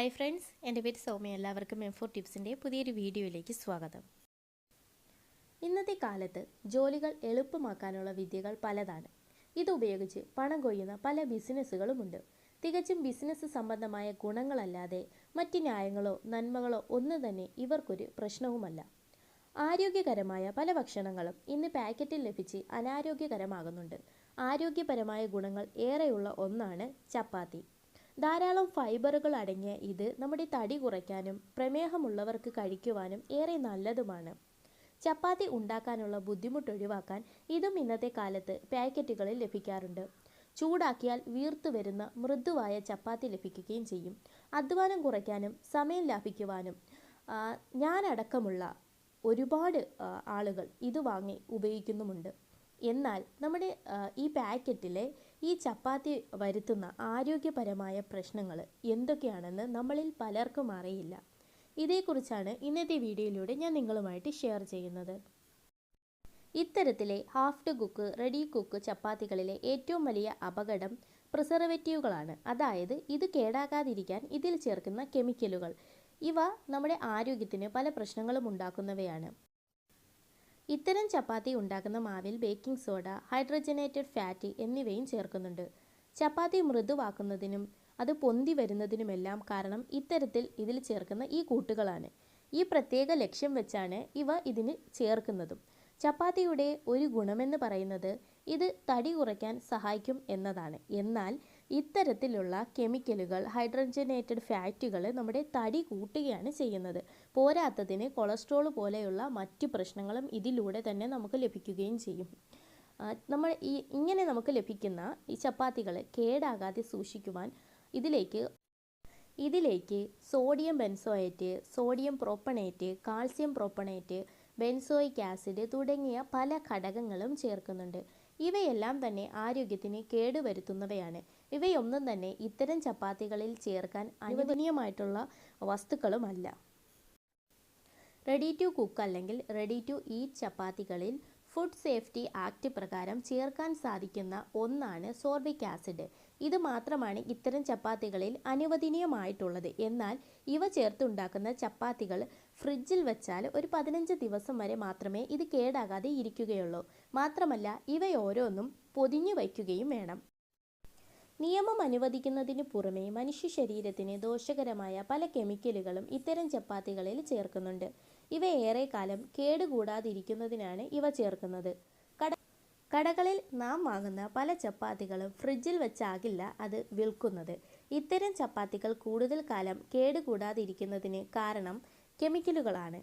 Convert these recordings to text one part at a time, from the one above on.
Hi friends എന്റെ പേര് സൗമ്യ. എല്ലാവർക്കും എം ഫോർ ടിപ്സിന്റെ പുതിയൊരു വീഡിയോയിലേക്ക് സ്വാഗതം. ഇന്നത്തെ കാലത്ത് ജോലികൾ എളുപ്പമാക്കാനുള്ള വിദ്യകൾ പലതാണ്. ഇതുപയോഗിച്ച് പണം കൊയ്യുന്ന പല ബിസിനസ്സുകളുമുണ്ട്. തികച്ചും ബിസിനസ് സംബന്ധമായ ഗുണങ്ങളല്ലാതെ മറ്റ് ന്യായങ്ങളോ നന്മകളോ ഒന്നും തന്നെ ഇവർക്കൊരു പ്രശ്നവുമല്ല. ആരോഗ്യകരമായ പല ഭക്ഷണങ്ങളും ഇന്ന് പാക്കറ്റിൽ ലഭിച്ച് അനാരോഗ്യകരമാകുന്നുണ്ട്. ആരോഗ്യപരമായ ഗുണങ്ങൾ ഏറെയുള്ള ഒന്നാണ് ചപ്പാത്തി. ധാരാളം ഫൈബറുകൾ അടങ്ങിയ ഇത് നമ്മുടെ തടി കുറയ്ക്കാനും പ്രമേഹമുള്ളവർക്ക് കഴിക്കുവാനും ഏറെ നല്ലതുമാണ്. ചപ്പാത്തി ഉണ്ടാക്കാനുള്ള ബുദ്ധിമുട്ട് ഒഴിവാക്കാൻ ഇതും ഇന്നത്തെ കാലത്ത് പാക്കറ്റുകളിൽ ലഭിക്കാറുണ്ട്. ചൂടാക്കിയാൽ വീർത്തു വരുന്ന മൃദുവായ ചപ്പാത്തി ലഭിക്കുകയും ചെയ്യും. അധ്വാനം കുറയ്ക്കാനും സമയം ലാഭിക്കുവാനും ഞാനടക്കമുള്ള ഒരുപാട് ആളുകൾ ഇത് വാങ്ങി ഉപയോഗിക്കുന്നുമുണ്ട്. എന്നാൽ നമ്മുടെ ഈ പാക്കറ്റിലെ ഈ ചപ്പാത്തി വരുത്തുന്ന ആരോഗ്യപരമായ പ്രശ്നങ്ങൾ എന്തൊക്കെയാണെന്ന് നമ്മളിൽ പലർക്കും അറിയില്ല. ഇതേക്കുറിച്ചാണ് ഇന്നത്തെ വീഡിയോയിലൂടെ ഞാൻ നിങ്ങളുമായിട്ട് ഷെയർ ചെയ്യുന്നത്. ഇത്തരത്തിലെ half to cook ready cook ചപ്പാത്തികളിലെ ഏറ്റവും വലിയ അപകടം പ്രിസർവേറ്റീവുകളാണ്. അതായത് ഇത് കേടാകാതിരിക്കാൻ ഇതിൽ ചേർക്കുന്ന കെമിക്കലുകൾ. ഇവ നമ്മുടെ ആരോഗ്യത്തിന് പല പ്രശ്നങ്ങളും ഉണ്ടാക്കുന്നവയാണ്. ഇത്തരം ചപ്പാത്തി ഉണ്ടാക്കുന്ന മാവിൽ ബേക്കിംഗ് സോഡ ഹൈഡ്രജനേറ്റഡ് ഫാറ്റ് എന്നിവയും ചേർക്കുന്നുണ്ട്. ചപ്പാത്തി മൃദുവാക്കുന്നതിനും അത് പൊന്തി വരുന്നതിനുമെല്ലാം കാരണം ഇത്തരത്തിൽ ഇതിൽ ചേർക്കുന്ന ഈ കൂട്ടുകളാണ്. ഈ പ്രത്യേക ലക്ഷ്യം വെച്ചാണ് ഇവ ഇതിന് ചേർക്കുന്നതും. ചപ്പാത്തിയുടെ ഒരു ഗുണമെന്ന് പറയുന്നത് ഇത് തടി കുറയ്ക്കാൻ സഹായിക്കും എന്നതാണ്. എന്നാൽ ഇത്തരത്തിലുള്ള കെമിക്കലുകൾ ഹൈഡ്രജനേറ്റഡ് ഫാറ്റുകൾ നമ്മുടെ തടി കൂട്ടുകയാണ് ചെയ്യുന്നത്. പോരാത്തതിന് കൊളസ്ട്രോൾ പോലെയുള്ള മറ്റു പ്രശ്നങ്ങളും ഇതിലൂടെ തന്നെ നമുക്ക് ലഭിക്കുകയും ചെയ്യും. നമ്മൾ ഈ ഇങ്ങനെ നമുക്ക് ലഭിക്കുന്ന ഈ ചപ്പാത്തികൾ കേടാകാതെ സൂക്ഷിക്കുവാൻ ഇതിലേക്ക് ഇതിലേക്ക് sodium benzoate sodium propionate calcium propionate benzoic acid തുടങ്ങിയ പല ഘടകങ്ങളും ചേർക്കുന്നുണ്ട്. ഇവയെല്ലാം തന്നെ ആരോഗ്യത്തിന് കേടുവരുത്തുന്നവയാണ്. ഇവയൊന്നും തന്നെ ഇത്തരം ചപ്പാത്തികളിൽ ചേർക്കാൻ അനുവദനീയമായിട്ടുള്ള വസ്തുക്കളുമല്ല. റെഡി ടു കുക്ക് അല്ലെങ്കിൽ റെഡി ടു ഈറ്റ് ചപ്പാത്തികളിൽ ഫുഡ് സേഫ്റ്റി ആക്ട് പ്രകാരം ചേർക്കാൻ സാധിക്കുന്ന ഒന്നാണ് സോർബിക് ആസിഡ് ഇത് മാത്രമാണ് ഇത്തരം ചപ്പാത്തികളിൽ അനുവദനീയമായിട്ടുള്ളത്. എന്നാൽ ഇവ ചേർത്തുണ്ടാക്കുന്ന ചപ്പാത്തികൾ ഫ്രിഡ്ജിൽ വെച്ചാൽ ഒരു പതിനഞ്ച് ദിവസം വരെ മാത്രമേ ഇത് കേടാകാതെ ഇരിക്കുകയുള്ളൂ. മാത്രമല്ല ഇവയോരോന്നും പൊതിഞ്ഞു വയ്ക്കുകയും വേണം. നിയമം അനുവദിക്കുന്നതിന് പുറമേ മനുഷ്യ ശരീരത്തിന് ദോഷകരമായ പല കെമിക്കലുകളും ഇത്തരം ചപ്പാത്തികളിൽ ചേർക്കുന്നുണ്ട്. ഇവ ഏറെക്കാലം കേടുകൂടാതിരിക്കുന്നതിനാണ് ഇവ ചേർക്കുന്നത്. കട കടകളിൽ നാം വാങ്ങുന്ന പല ചപ്പാത്തികളും ഫ്രിഡ്ജിൽ വെച്ചാകില്ല അത് വിൽക്കുന്നത്. ഇത്തരം ചപ്പാത്തികൾ കൂടുതൽ കാലം കേടുകൂടാതിരിക്കുന്നതിന് കാരണം കെമിക്കലുകളാണ്.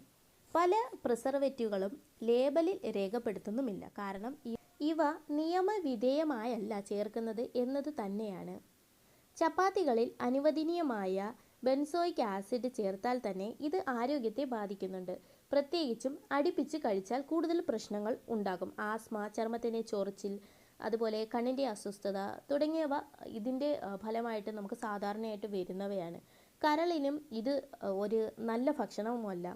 പല പ്രിസർവേറ്റീവുകളും ലേബലിൽ രേഖപ്പെടുത്തുന്നുമില്ല. കാരണം ഇവ നിയമവിധേയമായല്ല ചേർക്കുന്നത് എന്നത് തന്നെയാണ്. ചപ്പാത്തികളിൽ അനുവദനീയമായ ബെൻസോയിക് ആസിഡ് ചേർത്താൽ തന്നെ ഇത് ആരോഗ്യത്തെ ബാധിക്കുന്നുണ്ട്. പ്രത്യേകിച്ചും അടുപ്പിച്ച് കഴിച്ചാൽ കൂടുതൽ പ്രശ്നങ്ങൾ ഉണ്ടാകും. ആസ്മ ചർമ്മത്തിന്റെ ചൊറിച്ചിൽ അതുപോലെ കണ്ണിന്റെ അസ്വസ്ഥത തുടങ്ങിയവ ഇതിന്റെ ഫലമായിട്ട് നമുക്ക് സാധാരണയായിട്ട് വരുന്നവയാണ്. കരളിനും ഇത് ഒരു നല്ല ഭക്ഷണവുമല്ല.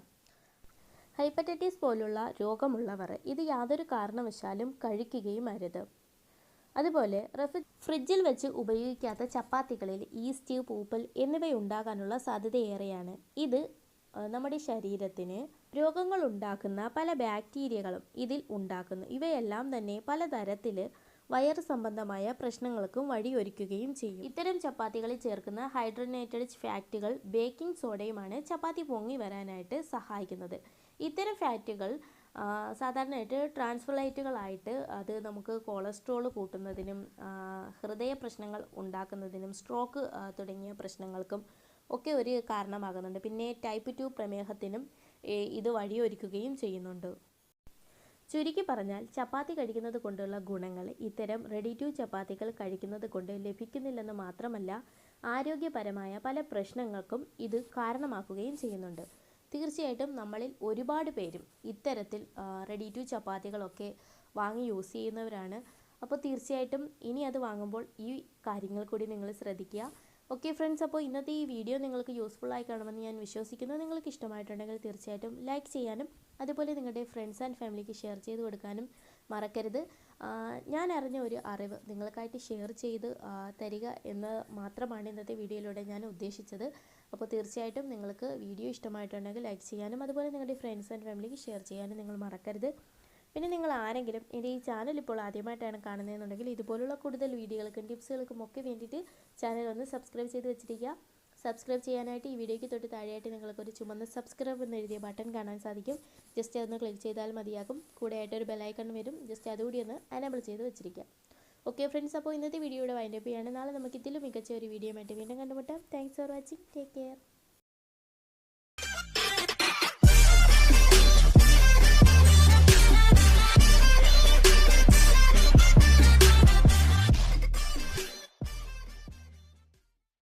ഹൈപ്പറ്റൈറ്റിസ് പോലുള്ള രോഗമുള്ളവർ ഇത് യാതൊരു കാരണവശാലും കഴിക്കുകയും അരുത്. അതുപോലെ റെഫ്രി ഫ്രിഡ്ജിൽ വെച്ച് ഉപയോഗിക്കാത്ത ചപ്പാത്തികളിൽ ഈസ്റ്റ് പൂപ്പൽ എന്നിവ ഉണ്ടാകാനുള്ള സാധ്യതയേറെയാണ്. ഇത് നമ്മുടെ ശരീരത്തിന് രോഗങ്ങൾ ഉണ്ടാക്കുന്ന പല ബാക്ടീരിയകളും ഇതിൽ ഉണ്ടാക്കുന്നു. ഇവയെല്ലാം തന്നെ പലതരത്തിൽ വയറ് സംബന്ധമായ പ്രശ്നങ്ങൾക്കും വഴിയൊരുക്കുകയും ചെയ്യും. ഇത്തരം ചപ്പാത്തികളിൽ ചേർക്കുന്ന ഹൈഡ്രനേറ്റഡ് ഫാക്റ്റുകൾ ബേക്കിംഗ് സോഡയുമാണ് ചപ്പാത്തി പൊങ്ങി വരാനായിട്ട് സഹായിക്കുന്നത്. ഇത്തരം ഫാറ്റുകൾ സാധാരണയായിട്ട് ട്രാൻസ്ഫോളൈറ്റുകളായിട്ട് അത് നമുക്ക് കൊളസ്ട്രോൾ കൂട്ടുന്നതിനും ഹൃദയ പ്രശ്നങ്ങൾ ഉണ്ടാക്കുന്നതിനും സ്ട്രോക്ക് തുടങ്ങിയ പ്രശ്നങ്ങൾക്കും ഒക്കെ ഒരു കാരണമാകുന്നുണ്ട്. പിന്നെ ടൈപ്പ് ടു പ്രമേഹത്തിനും ഇത് വഴിയൊരുക്കുകയും ചെയ്യുന്നുണ്ട്. ചുരുക്കി പറഞ്ഞാൽ ചപ്പാത്തി കഴിക്കുന്നത് കൊണ്ടുള്ള ഗുണങ്ങൾ ഇത്തരം റെഡി ടു ചപ്പാത്തികൾ കഴിക്കുന്നത് കൊണ്ട് ലഭിക്കുന്നില്ലെന്ന് മാത്രമല്ല ആരോഗ്യപരമായ പല പ്രശ്നങ്ങൾക്കും ഇത് കാരണമാക്കുകയും ചെയ്യുന്നുണ്ട്. തീർച്ചയായിട്ടും നമ്മളിൽ ഒരുപാട് പേരും ഇത്തരത്തിൽ റെഡി ടു ചപ്പാത്തികളൊക്കെ വാങ്ങി യൂസ് ചെയ്യുന്നവരാണ്. അപ്പോൾ തീർച്ചയായിട്ടും ഇനി അത് വാങ്ങുമ്പോൾ ഈ കാര്യങ്ങൾ കൂടി നിങ്ങൾ ശ്രദ്ധിക്കുക. ഓക്കെ ഫ്രണ്ട്സ് അപ്പോൾ ഇന്നത്തെ ഈ വീഡിയോ നിങ്ങൾക്ക് യൂസ്ഫുൾ ആയി കാണുമെന്ന് ഞാൻ വിശ്വസിക്കുന്നു. നിങ്ങൾക്ക് ഇഷ്ടമായിട്ടുണ്ടെങ്കിൽ തീർച്ചയായിട്ടും ലൈക്ക് ചെയ്യാനും അതുപോലെ നിങ്ങളുടെ ഫ്രണ്ട്സ് ആൻഡ് ഫാമിലിക്ക് ഷെയർ ചെയ്ത് കൊടുക്കാനും മറക്കരുത്. ഞാൻ അറിഞ്ഞ ഒരു അറിവ് നിങ്ങൾക്കായിട്ട് ഷെയർ ചെയ്ത് തരിക എന്ന് മാത്രമാണ് ഇന്നത്തെ വീഡിയോയിലൂടെ ഞാൻ ഉദ്ദേശിച്ചത്. അപ്പോൾ തീർച്ചയായിട്ടും നിങ്ങൾക്ക് വീഡിയോ ഇഷ്ടമായിട്ടുണ്ടെങ്കിൽ ലൈക്ക് ചെയ്യാനും അതുപോലെ നിങ്ങളുടെ ഫ്രണ്ട്സ് ആൻഡ് ഫാമിലിക്ക് ഷെയർ ചെയ്യാനും നിങ്ങൾ മറക്കരുത്. പിന്നെ നിങ്ങൾ ആരെങ്കിലും എന്റെ ഈ ചാനൽ ഇപ്പോൾ ആദ്യമായിട്ടാണ് കാണുന്നതെന്നുണ്ടെങ്കിൽ ഇതുപോലുള്ള കൂടുതൽ വീഡിയോകൾക്കും ടിപ്സുകൾക്കും ഒക്കെ വേണ്ടിയിട്ട് ചാനൽ ഒന്ന് സബ്സ്ക്രൈബ് ചെയ്ത് വെച്ചിരിക്കുക. സബ്സ്ക്രൈബ് ചെയ്യാനായിട്ട് ഈ വീഡിയോയ്ക്ക് തൊട്ട് താഴെയായിട്ട് നിങ്ങൾക്കൊരു ചുമന്ന സബ്സ്ക്രൈബ് എന്ന് എഴുതിയ ബട്ടൺ കാണാൻ സാധിക്കും. ജസ്റ്റ് അതൊന്ന് ക്ലിക്ക് ചെയ്താൽ മതിയാകും. കൂടെ ആയിട്ടൊരു ബെലൈക്കൺ വരും. ജസ്റ്റ് അതുകൂടി ഒന്ന് അനേബിൾ ചെയ്ത് വെച്ചിരിക്കാം. ഓക്കെ ഫ്രണ്ട്സ് അപ്പോൾ ഇന്നത്തെ വീഡിയോയുടെ വൈൻഡപ്പ് ചെയ്യാണ്. നാളെ നമുക്ക് ഇതിലും മികച്ച ഒരു വീഡിയോ ആയിട്ട് വീണ്ടും കണ്ടുമുട്ടാം. Thanks for watching take care